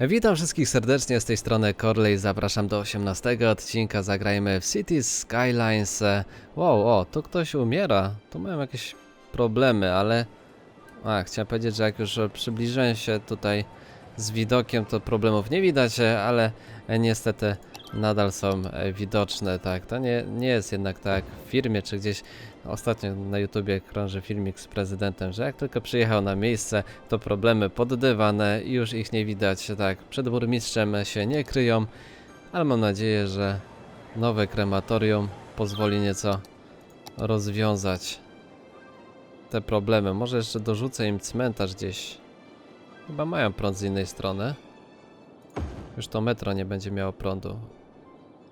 Witam wszystkich serdecznie z tej strony Corley. Zapraszam do 18 odcinka. Zagrajmy w Cities Skylines. Wow, o, tu ktoś umiera. Tu mają jakieś problemy, ale. A, chciałem powiedzieć, że jak już przybliżyłem się tutaj z widokiem, to problemów nie widać, ale niestety nadal są widoczne. Tak, to nie, nie jest jednak tak w firmie czy gdzieś. Ostatnio na YouTubie krąży filmik z prezydentem, że jak tylko przyjechał na miejsce, to problemy poddywane już ich nie widać. Tak, przed burmistrzem się nie kryją, ale mam nadzieję, że nowe krematorium pozwoli nieco rozwiązać te problemy. Może jeszcze dorzucę im cmentarz gdzieś. Chyba mają prąd z innej strony. Już to metro nie będzie miało prądu.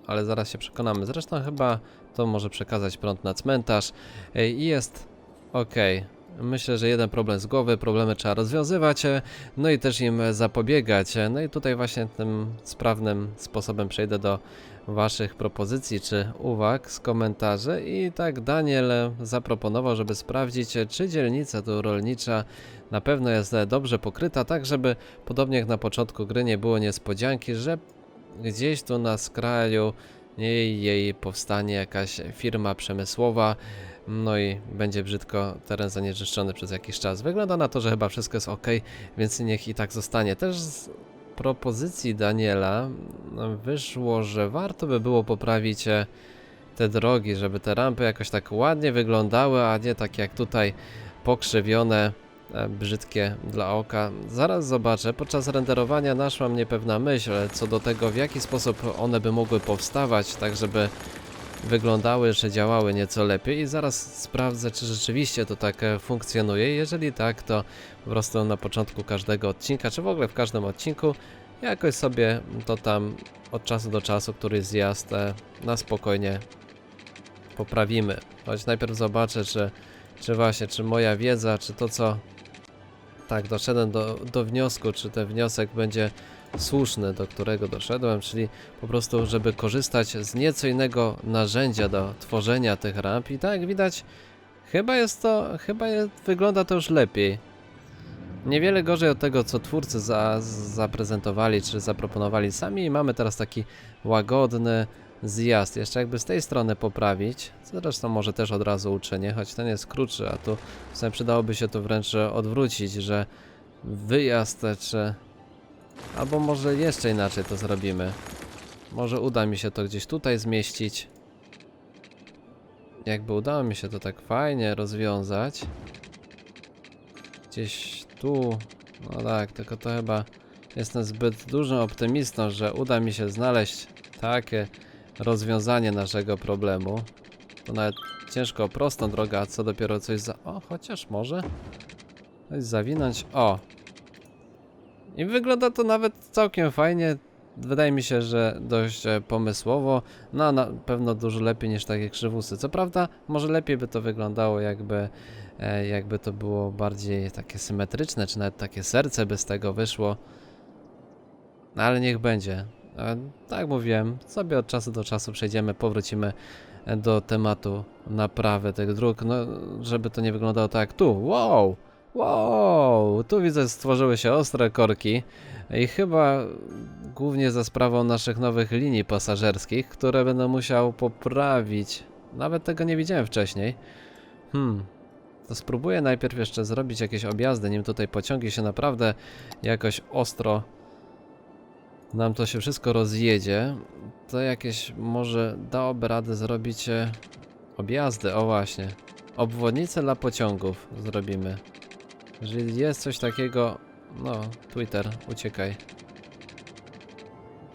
Ale zaraz się przekonamy. Zresztą chyba to może przekazać prąd na cmentarz. I jest ok. Myślę, że jeden problem z głowy, problemy trzeba rozwiązywać, e, no i też im zapobiegać. E, No i tutaj właśnie tym sprawnym sposobem przejdę do Waszych propozycji czy uwag z komentarzy. I tak Daniel zaproponował, żeby sprawdzić, e, czy dzielnica tu rolnicza na pewno jest dobrze pokryta, tak żeby podobnie jak na początku gry nie było niespodzianki, że gdzieś tu na skraju jej, jej powstanie jakaś firma przemysłowa, no i będzie brzydko teren zanieczyszczony przez jakiś czas. Wygląda na to, że chyba wszystko jest ok, więc niech i tak zostanie. Też z propozycji Daniela no, wyszło, że warto by było poprawić e, te drogi, żeby te rampy jakoś tak ładnie wyglądały, a nie tak jak tutaj pokrzywione, brzydkie dla oka. Zaraz zobaczę. Podczas renderowania naszła mnie pewna myśl co do tego, w jaki sposób one by mogły powstawać, tak żeby wyglądały, że działały nieco lepiej i zaraz sprawdzę, czy rzeczywiście to tak e, funkcjonuje. Jeżeli tak, to po prostu na początku każdego odcinka, czy w ogóle w każdym odcinku, jakoś sobie to tam od czasu do czasu, któryś zjazd e, na spokojnie poprawimy. Choć najpierw zobaczę, czy, czy właśnie, czy moja wiedza, czy to co tak, doszedłem do, do wniosku, czy ten wniosek będzie słuszny, do którego doszedłem, czyli po prostu, żeby korzystać z nieco innego narzędzia do tworzenia tych ramp i tak jak widać, chyba jest to, chyba je, wygląda to już lepiej. Niewiele gorzej od tego, co twórcy za, zaprezentowali, czy zaproponowali sami mamy teraz taki łagodny zjazd. Jeszcze jakby z tej strony poprawić, co zresztą może też od razu uczynię, choć ten jest krótszy, a tu w sumie przydałoby się to wręcz odwrócić, że wyjazd czy... Albo może jeszcze inaczej to zrobimy. Może uda mi się to gdzieś tutaj zmieścić. Jakby udało mi się to tak fajnie rozwiązać. Gdzieś tu. No tak, tylko to chyba jestem zbyt dużym optymistą, że uda mi się znaleźć takie rozwiązanie naszego problemu. To nawet ciężko prostą drogę, a co dopiero coś za... O, chociaż może coś zawinąć. O, i wygląda to nawet całkiem fajnie. Wydaje mi się, że dość e, pomysłowo. No, na pewno dużo lepiej niż takie krzywusy. Co prawda, może lepiej by to wyglądało, jakby, e, jakby to było bardziej takie symetryczne, czy nawet takie serce by z tego wyszło. No, ale niech będzie. E, tak mówiłem, sobie od czasu do czasu przejdziemy, powrócimy e, do tematu naprawy tych dróg, no, żeby to nie wyglądało tak tu. Wow! Wow, tu widzę stworzyły się ostre korki i chyba głównie za sprawą naszych nowych linii pasażerskich, które będę musiał poprawić. Nawet tego nie widziałem wcześniej. Hmm, to spróbuję najpierw jeszcze zrobić jakieś objazdy, nim tutaj pociągi się naprawdę jakoś ostro nam to się wszystko rozjedzie. To jakieś może dałoby radę zrobić e, objazdy, o właśnie. Obwodnice dla pociągów zrobimy. Jeżeli jest coś takiego, no, Twitter, uciekaj.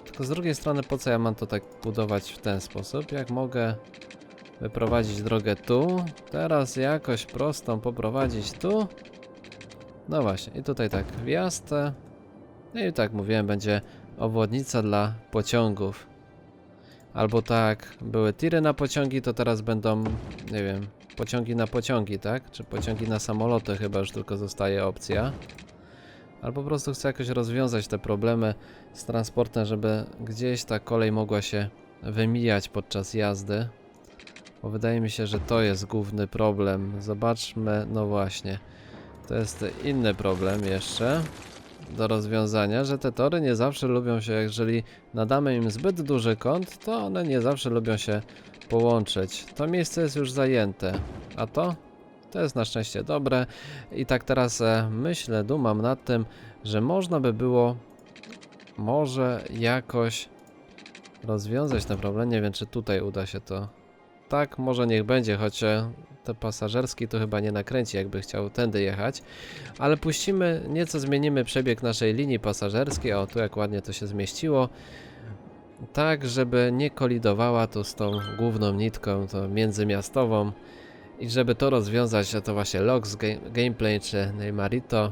Tylko z drugiej strony, po co ja mam to tak budować w ten sposób? Jak mogę wyprowadzić drogę tu, teraz jakoś prostą poprowadzić tu? No właśnie, i tutaj tak, wjazd. No i tak mówiłem, będzie obwodnica dla pociągów. Albo tak, były tiry na pociągi, to teraz będą, nie wiem, pociągi na pociągi, tak? Czy pociągi na samoloty chyba już tylko zostaje opcja. Albo po prostu chcę jakoś rozwiązać te problemy z transportem, żeby gdzieś ta kolej mogła się wymijać podczas jazdy. Bo wydaje mi się, że to jest główny problem. Zobaczmy, no właśnie. To jest inny problem jeszcze. Do rozwiązania, że te tory nie zawsze lubią się, jeżeli nadamy im zbyt duży kąt, to one nie zawsze lubią się połączyć. To miejsce jest już zajęte, a to? To jest na szczęście dobre. I tak teraz e, myślę, dumam nad tym, że można by było może jakoś rozwiązać ten problem. Nie wiem, czy tutaj uda się to. Tak, może niech będzie, choć te pasażerski to chyba nie nakręci, jakby chciał tędy jechać. Ale puścimy, nieco zmienimy przebieg naszej linii pasażerskiej. O, tu jak ładnie to się zmieściło. Tak, żeby nie kolidowała tu z tą główną nitką, tą międzymiastową. I żeby to rozwiązać, to właśnie Logs Game, Gameplay czy Neymarito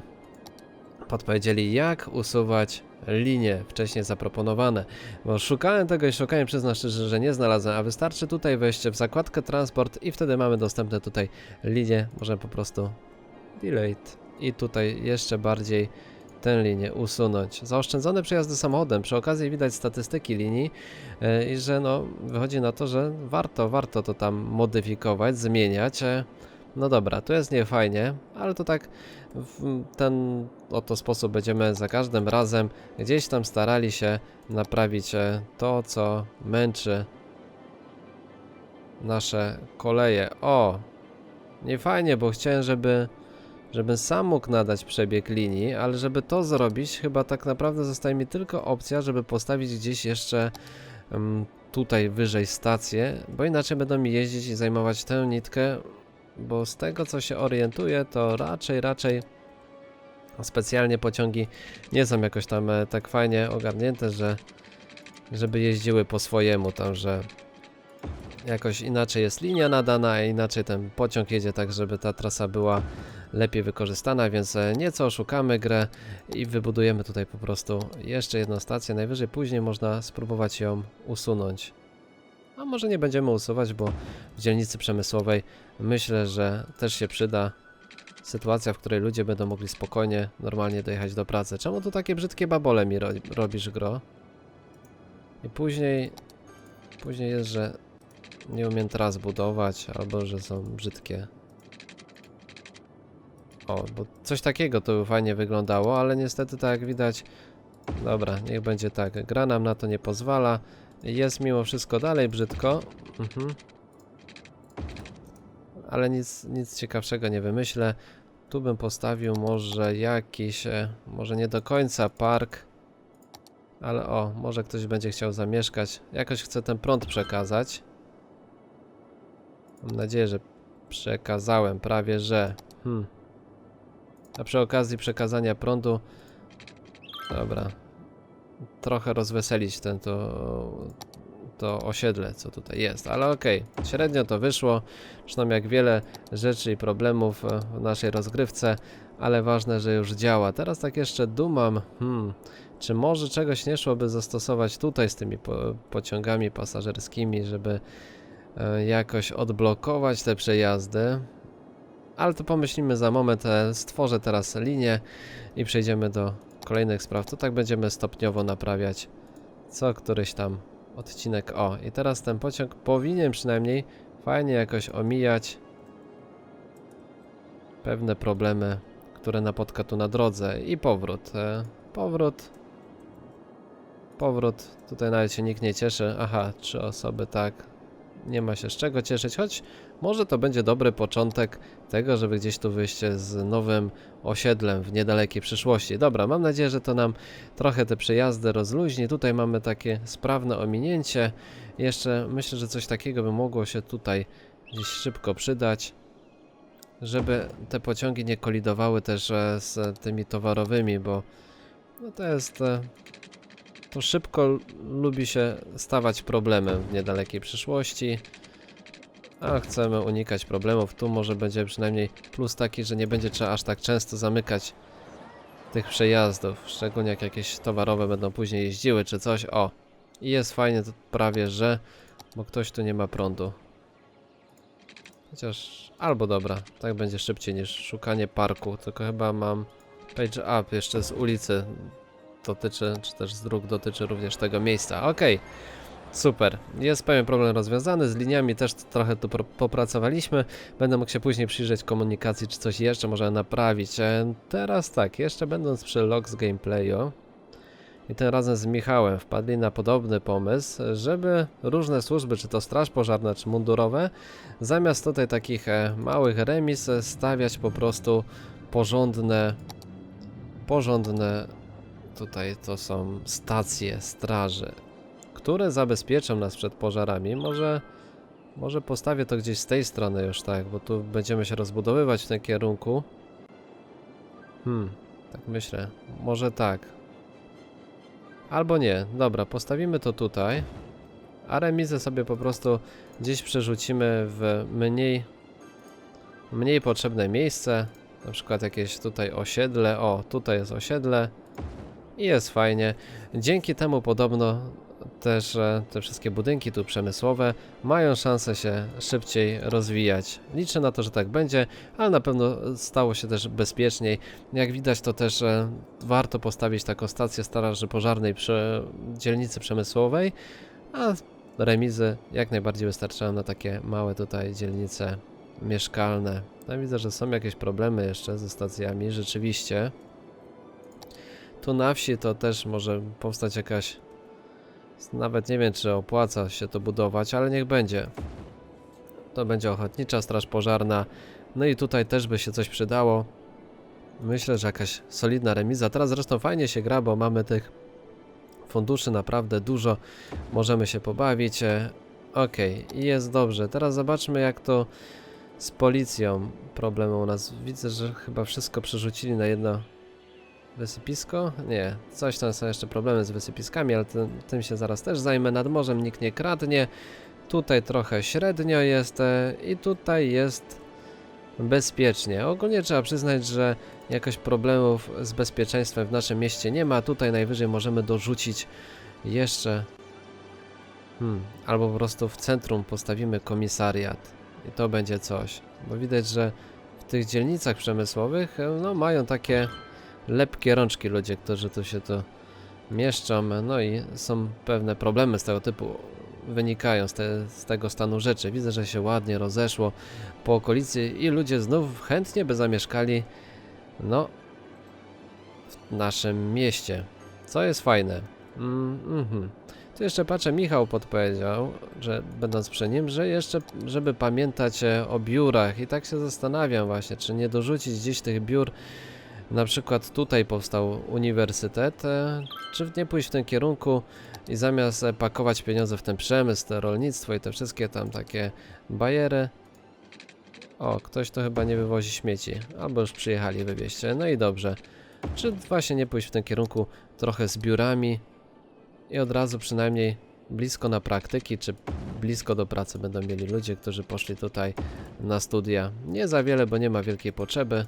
podpowiedzieli, jak usuwać linie wcześniej zaproponowane. Bo szukałem tego i szukałem, przyznam szczerze, że nie znalazłem, a wystarczy tutaj wejść w zakładkę transport i wtedy mamy dostępne tutaj linie. Możemy po prostu delete i tutaj jeszcze bardziej tę linię usunąć. Zaoszczędzone przejazdy samochodem. Przy okazji widać statystyki linii e, i że no wychodzi na to, że warto, warto to tam modyfikować, zmieniać. No dobra, tu jest niefajnie, ale to tak w ten oto sposób będziemy za każdym razem gdzieś tam starali się naprawić e, to, co męczy nasze koleje. O! Nie fajnie, bo chciałem, żeby żebym sam mógł nadać przebieg linii, ale żeby to zrobić, chyba tak naprawdę zostaje mi tylko opcja, żeby postawić gdzieś jeszcze em, tutaj wyżej stację, bo inaczej będą mi jeździć i zajmować tę nitkę, bo z tego co się orientuję, to raczej, raczej specjalnie pociągi nie są jakoś tam e, tak fajnie ogarnięte, że żeby jeździły po swojemu, tam, że jakoś inaczej jest linia nadana, a inaczej ten pociąg jedzie tak, żeby ta trasa była lepiej wykorzystana, więc e, nieco oszukamy grę i wybudujemy tutaj po prostu jeszcze jedną stację. Najwyżej później można spróbować ją usunąć. A może nie będziemy usuwać, bo w dzielnicy przemysłowej myślę, że też się przyda sytuacja, w której ludzie będą mogli spokojnie, normalnie dojechać do pracy. Czemu tu takie brzydkie babole mi ro robisz, gro? I później, później jest, że nie umiem tras budować, albo że są brzydkie. O, bo coś takiego to by fajnie wyglądało, ale niestety tak jak widać, dobra, niech będzie tak. Gra nam na to nie pozwala. Jest mimo wszystko dalej brzydko. Mhm. Ale nic, nic ciekawszego nie wymyślę. Tu bym postawił może jakiś, e, może nie do końca park, ale o, może ktoś będzie chciał zamieszkać. Jakoś chcę ten prąd przekazać. Mam nadzieję, że przekazałem prawie, że. Hmm. A przy okazji przekazania prądu. Dobra. Trochę rozweselić ten to, to osiedle, co tutaj jest, ale okej. Średnio to wyszło. Zresztą jak wiele rzeczy i problemów e, w naszej rozgrywce, ale ważne, że już działa. Teraz tak jeszcze dumam. Hmm. Czy może czegoś nie szłoby zastosować tutaj z tymi po, pociągami pasażerskimi, żeby e, jakoś odblokować te przejazdy? Ale to pomyślimy za moment. e, Stworzę teraz linię i przejdziemy do kolejnych spraw. To tak będziemy stopniowo naprawiać co któryś tam odcinek. O, i teraz ten pociąg powinien przynajmniej fajnie jakoś omijać pewne problemy, które napotka tu na drodze. I powrót. E, powrót. Powrót. Tutaj nawet się nikt nie cieszy. Aha, trzy osoby, tak. Nie ma się z czego cieszyć, choć może to będzie dobry początek tego, żeby gdzieś tu wyjść z nowym osiedlem w niedalekiej przyszłości. Dobra, mam nadzieję, że to nam trochę te przejazdy rozluźni. Tutaj mamy takie sprawne ominięcie. Jeszcze myślę, że coś takiego by mogło się tutaj gdzieś szybko przydać, żeby te pociągi nie kolidowały też e, z tymi towarowymi, bo no to jest... To szybko lubi się stawać problemem w niedalekiej przyszłości. A chcemy unikać problemów. Tu może będzie przynajmniej plus taki, że nie będzie trzeba aż tak często zamykać tych przejazdów. Szczególnie jak jakieś towarowe będą później jeździły czy coś. O! I jest fajnie to prawie, że... Bo ktoś tu nie ma prądu. Chociaż... Albo dobra, tak będzie szybciej niż szukanie parku. Tylko chyba mam page up jeszcze z ulicy dotyczy, czy też z dróg dotyczy również tego miejsca. Okej. Super, jest pewien problem rozwiązany, z liniami też trochę tu popracowaliśmy. Będę mógł się później przyjrzeć komunikacji, czy coś jeszcze można naprawić. E, Teraz tak, jeszcze będąc przy logs gameplayu i tym razem z Michałem wpadli na podobny pomysł, żeby różne służby, czy to straż pożarna, czy mundurowe, zamiast tutaj takich e, małych remis e, stawiać po prostu porządne, porządne tutaj to są stacje straży, które zabezpieczą nas przed pożarami. Może, może postawię to gdzieś z tej strony już tak, bo tu będziemy się rozbudowywać w tym kierunku. Hmm, tak myślę. Może tak. Albo nie. Dobra, postawimy to tutaj. A remizę sobie po prostu gdzieś przerzucimy w mniej, mniej potrzebne miejsce. Na przykład jakieś tutaj osiedle. O, tutaj jest osiedle. I jest fajnie. Dzięki temu podobno też te wszystkie budynki tu przemysłowe mają szansę się szybciej rozwijać. Liczę na to, że tak będzie, ale na pewno stało się też bezpieczniej. Jak widać to też e, warto postawić taką stację straży pożarnej przy dzielnicy przemysłowej, a remizy jak najbardziej wystarczają na takie małe tutaj dzielnice mieszkalne. No widzę, że są jakieś problemy jeszcze ze stacjami, rzeczywiście. Tu na wsi to też może powstać jakaś nawet nie wiem, czy opłaca się to budować, ale niech będzie. To będzie ochotnicza straż pożarna. No i tutaj też by się coś przydało. Myślę, że jakaś solidna remiza. Teraz zresztą fajnie się gra, bo mamy tych funduszy naprawdę dużo. Możemy się pobawić. E, i jest dobrze. Teraz zobaczmy, jak to z policją problemy u nas. Widzę, że chyba wszystko przerzucili na jedno Wysypisko? Nie, coś tam są jeszcze problemy z wysypiskami, ale tym, tym się zaraz też zajmę. Nad morzem nikt nie kradnie. Tutaj trochę średnio jest e, i tutaj jest bezpiecznie. Ogólnie trzeba przyznać, że jakoś problemów z bezpieczeństwem w naszym mieście nie ma. Tutaj najwyżej możemy dorzucić jeszcze hmm, albo po prostu w centrum postawimy komisariat i to będzie coś. Bo widać, że w tych dzielnicach przemysłowych e, no, mają takie lepkie rączki ludzie, którzy tu się tu mieszczą, no i są pewne problemy z tego typu wynikają z, te, z tego stanu rzeczy. Widzę, że się ładnie rozeszło po okolicy i ludzie znów chętnie by zamieszkali no w naszym mieście, co jest fajne. Mm, mhm. Tu jeszcze patrzę, Michał podpowiedział, że będąc przy nim, że jeszcze, żeby pamiętać e, o biurach i tak się zastanawiam właśnie, czy nie dorzucić gdzieś tych biur na przykład tutaj powstał uniwersytet, e, czy nie pójść w tym kierunku i zamiast e, pakować pieniądze w ten przemysł, te rolnictwo i te wszystkie tam takie bajery. O, ktoś to chyba nie wywozi śmieci, albo już przyjechali wywieźć. No i dobrze. Czy właśnie nie pójść w tym kierunku trochę z biurami i od razu przynajmniej blisko na praktyki, czy blisko do pracy będą mieli ludzie, którzy poszli tutaj na studia. Nie za wiele, bo nie ma wielkiej potrzeby,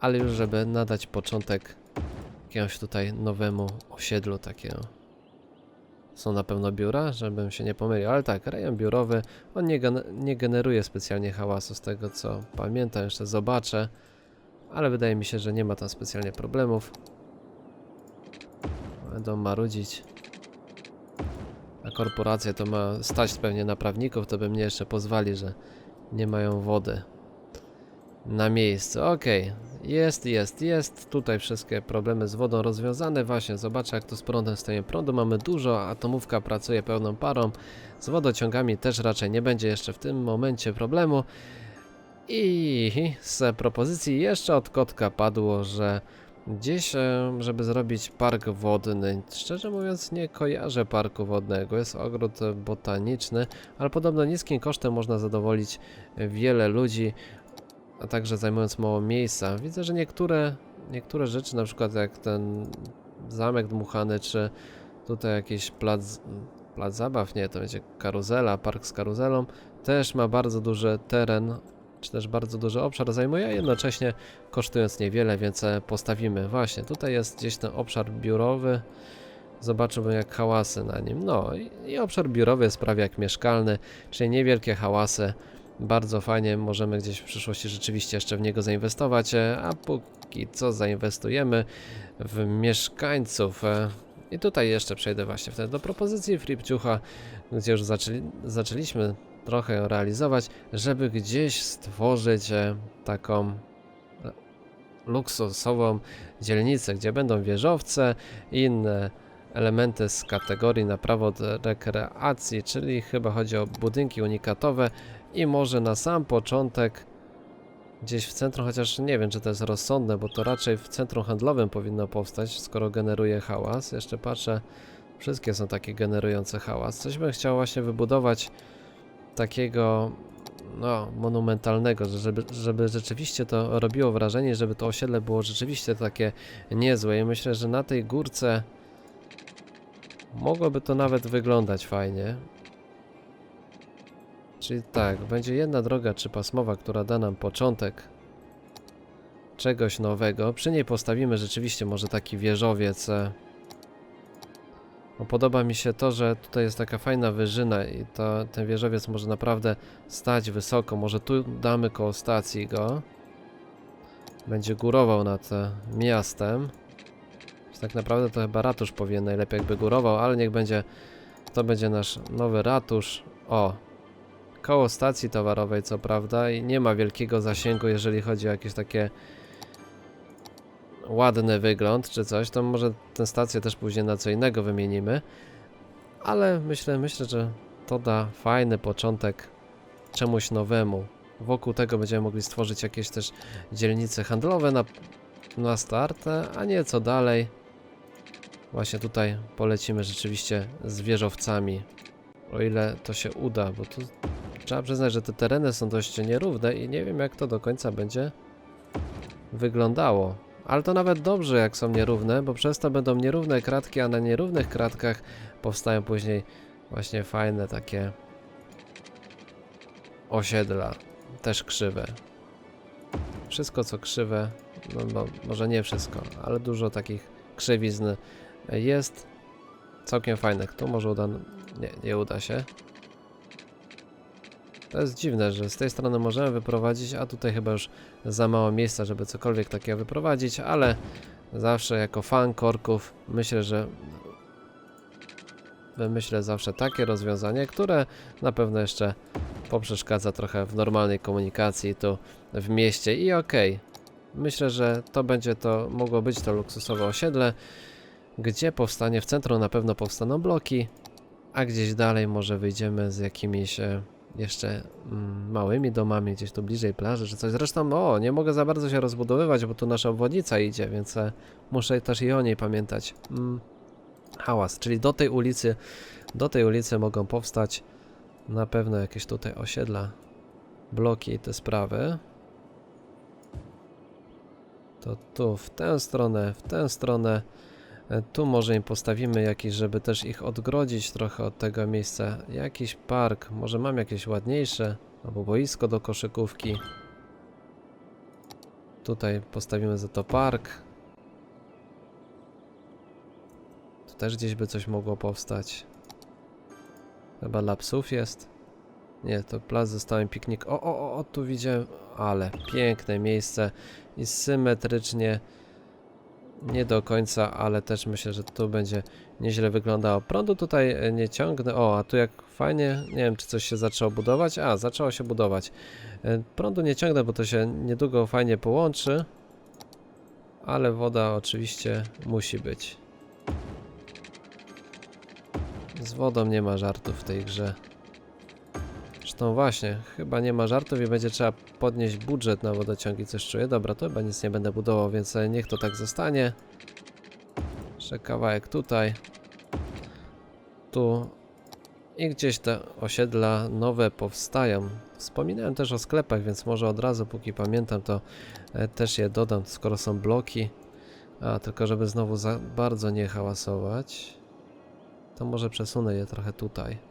ale już żeby nadać początek jakiemuś tutaj nowemu osiedlu takiego. Są na pewno biura, żebym się nie pomylił, ale tak, rejon biurowy, on nie, nie generuje specjalnie hałasu z tego co pamiętam, jeszcze zobaczę, ale wydaje mi się, że nie ma tam specjalnie problemów. Będą marudzić. A korporacja to ma stać pewnie na prawników, to by mnie jeszcze pozwali, że nie mają wody na miejscu. Okej, jest, jest, jest. Tutaj wszystkie problemy z wodą rozwiązane. Właśnie, zobaczę jak tu z prądem stoję. Prądu mamy dużo, atomówka pracuje pełną parą. Z wodociągami też raczej nie będzie jeszcze w tym momencie problemu. I z propozycji jeszcze od kotka padło, że gdzieś, e, żeby zrobić park wodny. Szczerze mówiąc, nie kojarzę parku wodnego. Jest ogród botaniczny, ale podobno niskim kosztem można zadowolić wiele ludzi a także zajmując mało miejsca. Widzę, że niektóre, niektóre rzeczy, na przykład jak ten zamek dmuchany, czy tutaj jakiś plac, plac zabaw, nie, to będzie karuzela, park z karuzelą, też ma bardzo duży teren, czy też bardzo duży obszar zajmuje, a jednocześnie kosztując niewiele, więc e, postawimy. Właśnie, tutaj jest gdzieś ten obszar biurowy, zobaczymy jak hałasy na nim. No i, i obszar biurowy jest prawie jak mieszkalny, czyli niewielkie hałasy. Bardzo fajnie, możemy gdzieś w przyszłości rzeczywiście jeszcze w niego zainwestować, e, a póki co zainwestujemy w mieszkańców. e, I tutaj jeszcze przejdę właśnie wtedy do propozycji Fripciucha, gdzie już zaczęli, zaczęliśmy trochę realizować, żeby gdzieś stworzyć e, taką luksusową dzielnicę, gdzie będą wieżowce i inne elementy z kategorii na prawo do rekreacji, czyli chyba chodzi o budynki unikatowe i może na sam początek gdzieś w centrum, chociaż nie wiem czy to jest rozsądne, bo to raczej w centrum handlowym powinno powstać, skoro generuje hałas. Jeszcze patrzę, wszystkie są takie generujące hałas. Coś bym chciał właśnie wybudować takiego no, monumentalnego, że- żeby, żeby rzeczywiście to robiło wrażenie, żeby to osiedle było rzeczywiście takie niezłe i myślę, że na tej górce mogłoby to nawet wyglądać fajnie. Czyli tak, będzie jedna droga trzypasmowa, która da nam początek czegoś nowego. Przy niej postawimy rzeczywiście może taki wieżowiec. Bo podoba mi się to, że tutaj jest taka fajna wyżyna i to, ten wieżowiec może naprawdę stać wysoko. Może tu damy koło stacji go. Będzie górował nad e, miastem. Tak naprawdę to chyba ratusz powinien najlepiej jakby górował, ale niech będzie, to będzie nasz nowy ratusz. O, koło stacji towarowej, co prawda, i nie ma wielkiego zasięgu, jeżeli chodzi o jakieś takie ładny wygląd czy coś, to może tę stację też później na co innego wymienimy. Ale myślę, myślę, że to da fajny początek czemuś nowemu. Wokół tego będziemy mogli stworzyć jakieś też dzielnice handlowe na, na start, a nie co dalej. Właśnie tutaj polecimy rzeczywiście z wieżowcami. O ile to się uda, bo tu Trzeba przyznać, że te tereny są dość nierówne i nie wiem jak to do końca będzie wyglądało. Ale to nawet dobrze jak są nierówne, bo przez to będą nierówne kratki, a na nierównych kratkach powstają później właśnie fajne takie osiedla, też krzywe. Wszystko co krzywe, no może nie wszystko, ale dużo takich krzywizn jest całkiem fajnych. Tu może uda, nie, nie uda się. To jest dziwne, że z tej strony możemy wyprowadzić, a tutaj chyba już za mało miejsca, żeby cokolwiek takiego wyprowadzić, ale zawsze jako fan korków myślę, że wymyślę zawsze takie rozwiązanie, które na pewno jeszcze poprzeszkadza trochę w normalnej komunikacji tu w mieście i okej. Myślę, że to będzie to, mogło być to luksusowe osiedle, gdzie powstanie w centrum na pewno powstaną bloki, a gdzieś dalej może wyjdziemy z jakimiś e, jeszcze mm, małymi domami, gdzieś tu bliżej plaży czy coś. Zresztą, o, nie mogę za bardzo się rozbudowywać, bo tu nasza obwodnica idzie, więc e, muszę też i o niej pamiętać. Mm, hałas, czyli do tej ulicy, do tej ulicy mogą powstać na pewno jakieś tutaj osiedla, bloki i te sprawy. To tu, w tę stronę, w tę stronę. E, Tu może im postawimy jakiś, żeby też ich odgrodzić trochę od tego miejsca. Jakiś park, może mam jakieś ładniejsze, albo boisko do koszykówki. Tutaj postawimy za to park. Tu też gdzieś by coś mogło powstać. Chyba dla psów jest. Nie, to plac ze stałym piknik. O, o, o, tu widziałem, ale piękne miejsce i symetrycznie nie do końca, ale też myślę, że tu będzie nieźle wyglądało. Prądu tutaj e, nie ciągnę. O, a tu jak fajnie, nie wiem czy coś się zaczęło budować. A, zaczęło się budować. E, Prądu nie ciągnę, bo to się niedługo fajnie połączy. Ale woda oczywiście musi być. Z wodą nie ma żartów w tej grze. Zresztą właśnie, chyba nie ma żartów i będzie trzeba podnieść budżet na wodociągi, coś czuję. Dobra, to chyba nic nie będę budował, więc e, niech to tak zostanie. Jeszcze kawałek tutaj. Tu. I gdzieś te osiedla nowe powstają. Wspominałem też o sklepach, więc może od razu, póki pamiętam, to e, też je dodam, skoro są bloki. A, tylko żeby znowu za bardzo nie hałasować, to może przesunę je trochę tutaj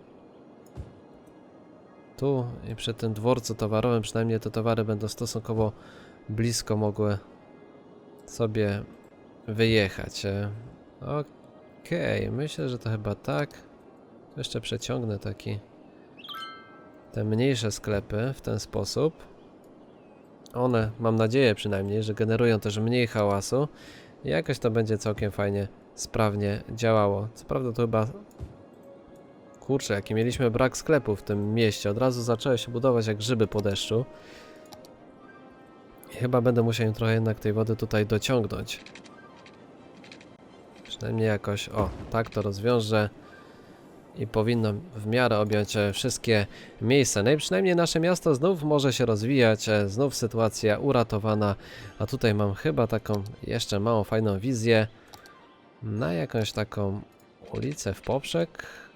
tu i przy tym dworcu towarowym przynajmniej te towary będą stosunkowo blisko mogły sobie wyjechać. e. Okej, myślę, że to chyba tak. Jeszcze przeciągnę taki te mniejsze sklepy w ten sposób. One, mam nadzieję przynajmniej, że generują też mniej hałasu i jakoś to będzie całkiem fajnie sprawnie działało. Co prawda to chyba... Kurczę, jaki mieliśmy brak sklepów w tym mieście. Od razu zaczęły się budować jak grzyby po deszczu. Chyba będę musiał im trochę jednak tej wody tutaj dociągnąć. Przynajmniej jakoś, o, tak to rozwiążę. I powinno w miarę objąć e, wszystkie miejsca. No i przynajmniej nasze miasto znów może się rozwijać, e, znów sytuacja uratowana. A tutaj mam chyba taką jeszcze małą, fajną wizję na jakąś taką ulicę w poprzek.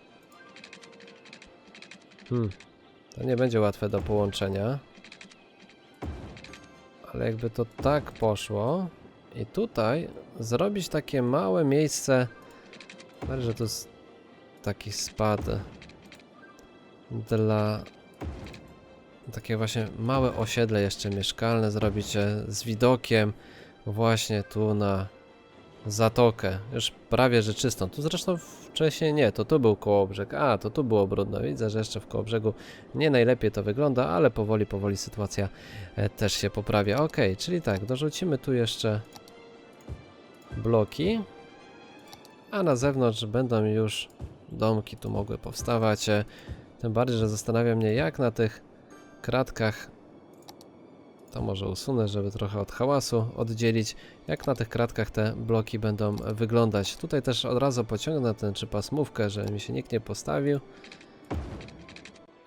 Hmm, to nie będzie łatwe do połączenia. Ale jakby to tak poszło i tutaj zrobić takie małe miejsce, że to jest taki spad dla takie właśnie małe osiedle jeszcze mieszkalne zrobić z widokiem właśnie tu na zatokę, już prawie że czystą. Tu zresztą wcześniej nie, to tu był kołobrzeg, a to tu było brudno. Widzę, że jeszcze w kołobrzegu nie najlepiej to wygląda, ale powoli, powoli sytuacja e, też się poprawia. Ok, czyli tak, dorzucimy tu jeszcze bloki, a na zewnątrz będą już domki tu mogły powstawać. e, Tym bardziej, że zastanawia mnie, jak na tych kratkach. To może usunę, żeby trochę od hałasu oddzielić. Jak na tych kratkach te bloki będą wyglądać. Tutaj też od razu pociągnę ten czy pasmówkę, żeby mi się nikt nie postawił.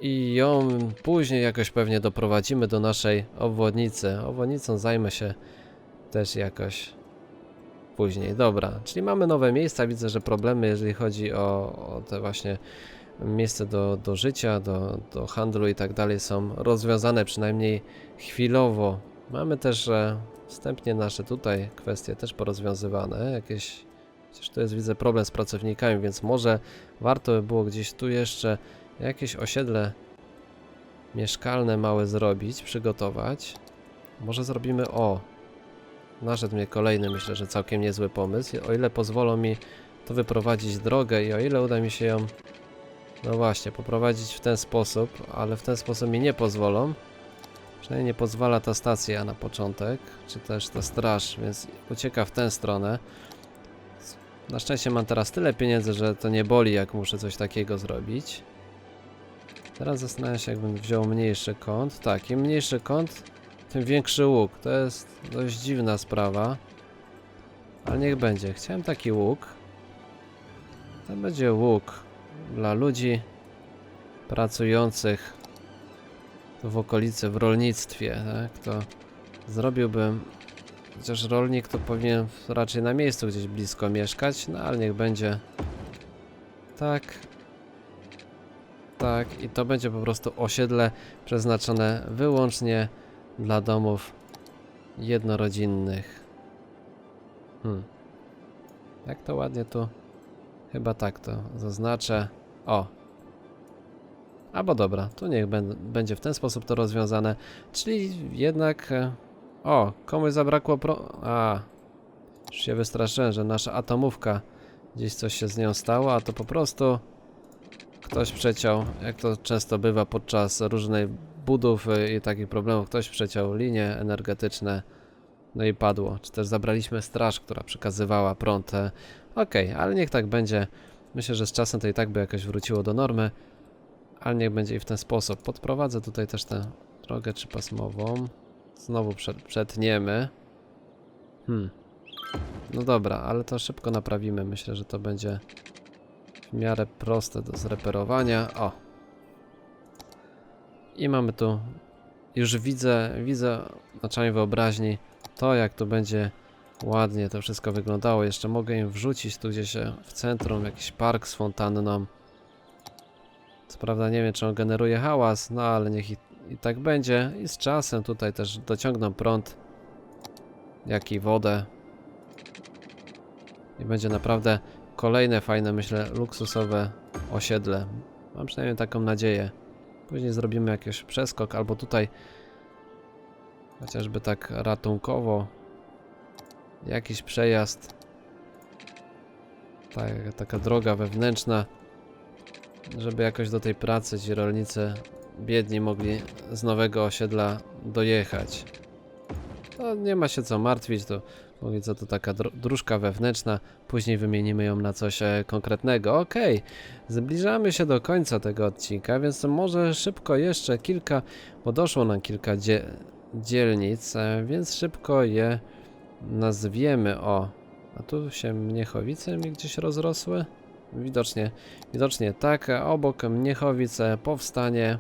I ją później jakoś pewnie doprowadzimy do naszej obwodnicy. Obwodnicą zajmę się też jakoś później. Dobra, czyli mamy nowe miejsca. Widzę, że problemy, jeżeli chodzi o, o te właśnie miejsce do, do życia, do, do handlu i tak dalej są rozwiązane przynajmniej chwilowo. Mamy też wstępnie nasze tutaj kwestie też porozwiązywane. Jakieś, chociaż to jest widzę problem z pracownikami, więc może warto by było gdzieś tu jeszcze jakieś osiedle mieszkalne małe zrobić, przygotować. Może zrobimy o. Naszedł mnie kolejny, myślę, że całkiem niezły pomysł. O ile pozwolą mi to wyprowadzić drogę i o ile uda mi się ją no właśnie, poprowadzić w ten sposób, ale w ten sposób mi nie pozwolą. Przynajmniej nie pozwala ta stacja na początek, czy też ta straż, więc ucieka w tę stronę. Na szczęście mam teraz tyle pieniędzy, że to nie boli, jak muszę coś takiego zrobić. Teraz zastanawiam się, jakbym wziął mniejszy kąt. Tak, im mniejszy kąt, tym większy łuk. To jest dość dziwna sprawa. Ale niech będzie. Chciałem taki łuk. To będzie łuk dla ludzi pracujących w okolicy, w rolnictwie, tak, to zrobiłbym, chociaż rolnik to powinien raczej na miejscu gdzieś blisko mieszkać, no ale niech będzie tak, tak i to będzie po prostu osiedle przeznaczone wyłącznie dla domów jednorodzinnych. Hmm. Jak to ładnie tu Chyba tak to zaznaczę. O. Albo dobra, tu niech będzie w ten sposób to rozwiązane. Czyli jednak... e, O, komuś zabrakło pro... A. Już się wystraszyłem, że nasza atomówka gdzieś coś się z nią stało, a to po prostu ktoś przeciął, jak to często bywa podczas różnych budów e, i takich problemów, ktoś przeciął linie energetyczne, no i padło. Czy też zabraliśmy straż, która przekazywała prąd Okej, ale niech tak będzie. Myślę, że z czasem to i tak by jakoś wróciło do normy. Ale niech będzie i w ten sposób. Podprowadzę tutaj też tę drogę trzypasmową. Znowu prze przetniemy. Hmm. No dobra, ale to szybko naprawimy. Myślę, że to będzie w miarę proste do zreperowania. O! I mamy tu... Już widzę, widzę oczami wyobraźni to, jak to będzie Ładnie to wszystko wyglądało. Jeszcze mogę im wrzucić tu gdzieś e, w centrum jakiś park z fontanną. Co prawda nie wiem, czy on generuje hałas, no ale niech i, i tak będzie. I z czasem tutaj też dociągną prąd, jak i wodę. I będzie naprawdę kolejne fajne, myślę, luksusowe osiedle. Mam przynajmniej taką nadzieję. Później zrobimy jakiś przeskok, albo tutaj chociażby tak ratunkowo jakiś przejazd. Tak, taka droga wewnętrzna, żeby jakoś do tej pracy ci rolnicy biedni mogli z nowego osiedla dojechać. To nie ma się co martwić, to Póki co to taka dr- dróżka wewnętrzna, później wymienimy ją na coś e, konkretnego. Okej, zbliżamy się do końca tego odcinka, więc może szybko jeszcze kilka, bo doszło nam kilka dzie- dzielnic, e, więc szybko je nazwiemy. O, a tu się Mniechowice mi gdzieś rozrosły? Widocznie, widocznie tak. Obok Mniechowic e, powstanie.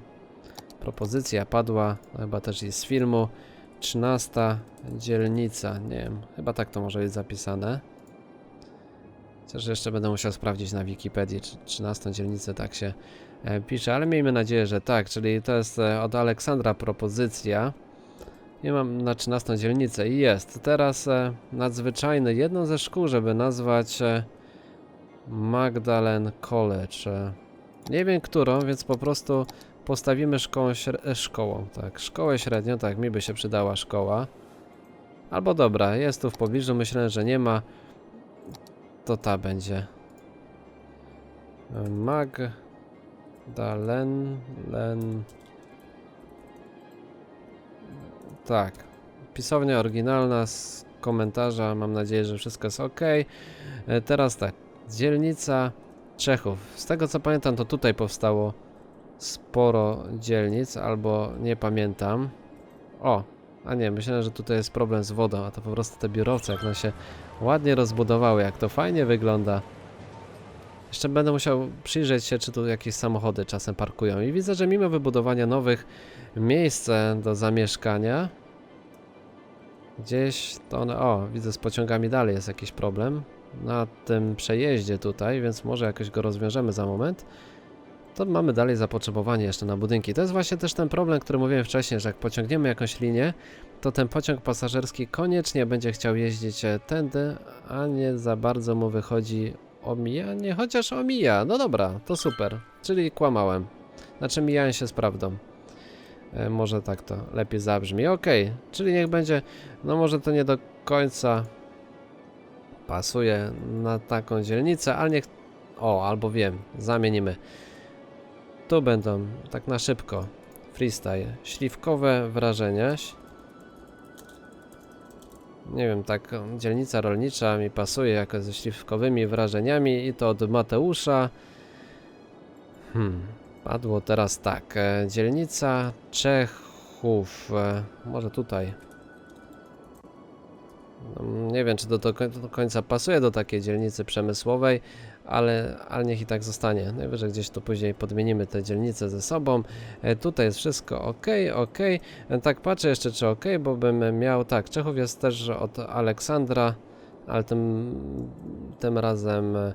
Propozycja padła, chyba też jest z filmu. 13 dzielnica, nie wiem, chyba tak to może być zapisane. Chociaż jeszcze będę musiał sprawdzić na Wikipedii, czy 13 dzielnicę tak się e, pisze, ale miejmy nadzieję, że tak, czyli to jest e, od Aleksandra propozycja. Nie mam na 13 dzielnicę i jest. Teraz e, nadzwyczajny, jedną ze szkół, żeby nazwać e, Magdalen College. E, nie wiem którą, więc po prostu postawimy szkołą, e, szkołą, tak, szkołę średnią, tak, mi by się przydała szkoła. Albo dobra, jest tu w pobliżu, myślę, że nie ma. To ta będzie. E, Magdalen, Len... Tak. Pisownia oryginalna z komentarza, mam nadzieję, że wszystko jest ok. E, Teraz tak, dzielnica Czechów. Z tego co pamiętam, to tutaj powstało sporo dzielnic, albo nie pamiętam. O, a nie, myślałem, że tutaj jest problem z wodą, a to po prostu te biurowce, jak one się ładnie rozbudowały, jak to fajnie wygląda. Jeszcze będę musiał przyjrzeć się, czy tu jakieś samochody czasem parkują. I widzę, że mimo wybudowania nowych miejsc e, do zamieszkania, gdzieś to one. O, widzę z pociągami dalej jest jakiś problem na tym przejeździe tutaj, więc może jakoś go rozwiążemy za moment to mamy dalej zapotrzebowanie jeszcze na budynki. To jest właśnie też ten problem, który mówiłem wcześniej, że jak pociągniemy jakąś linię, to ten pociąg pasażerski koniecznie będzie chciał jeździć e, tędy, a nie za bardzo mu wychodzi omijanie, chociaż omija. No dobra, to super. Czyli kłamałem. Znaczy mijałem się z prawdą. E, może tak to lepiej zabrzmi. Okej, czyli niech będzie, no może to nie do końca pasuje na taką dzielnicę, ale niech, o, albo wiem, zamienimy. Tu będą, tak na szybko, freestyle, śliwkowe wrażenia. Nie wiem, tak dzielnica rolnicza mi pasuje jako ze śliwkowymi wrażeniami i to od Mateusza. Hmm, padło teraz tak, e, dzielnica Czechów, e, może tutaj. No, Nie wiem, czy to do końca pasuje do takiej dzielnicy przemysłowej, ale, ale niech i tak zostanie. Najwyżej gdzieś tu później podmienimy te dzielnice ze sobą. E, tutaj jest wszystko ok, ok. E, tak patrzę jeszcze, czy ok, bo bym miał. Tak, Czechów jest też od Aleksandra, ale tym, tym razem e,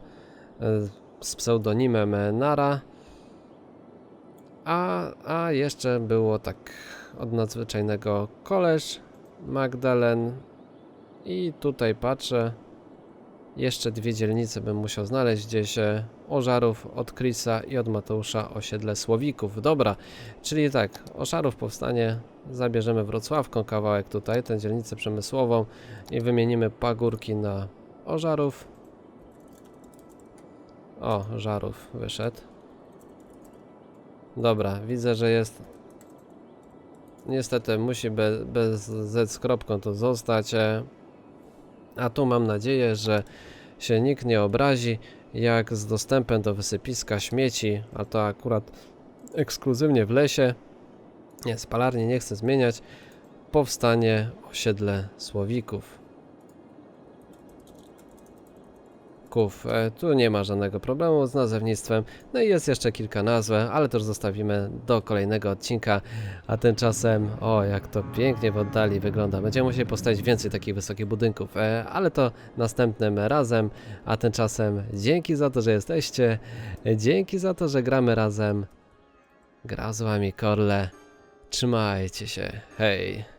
z pseudonimem Nara. A, a jeszcze było tak od nadzwyczajnego koleż Magdalen. I tutaj patrzę. Jeszcze dwie dzielnice bym musiał znaleźć gdzieś e, Ożarów od Chrisa i od Mateusza osiedle Słowików. Dobra, czyli tak, Ożarów powstanie, zabierzemy Wrocławką kawałek tutaj, tę dzielnicę przemysłową i wymienimy pagórki na Ożarów. O, Żarów wyszedł. Dobra, widzę, że jest. Niestety musi be, bez Z kropką to zostać. A tu mam nadzieję, że się nikt nie obrazi, jak z dostępem do wysypiska śmieci, a to akurat ekskluzywnie w lesie, nie, spalarni nie chcę zmieniać, powstanie osiedle Słowików. E, tu nie ma żadnego problemu z nazewnictwem. No i jest jeszcze kilka nazw, ale to już zostawimy do kolejnego odcinka. A tymczasem, o jak to pięknie w oddali wygląda. Będziemy musieli postawić więcej takich wysokich budynków, e, ale to następnym razem. A tymczasem dzięki za to, że jesteście. Dzięki za to, że gramy razem. Gra z wami Korle. Trzymajcie się. Hej.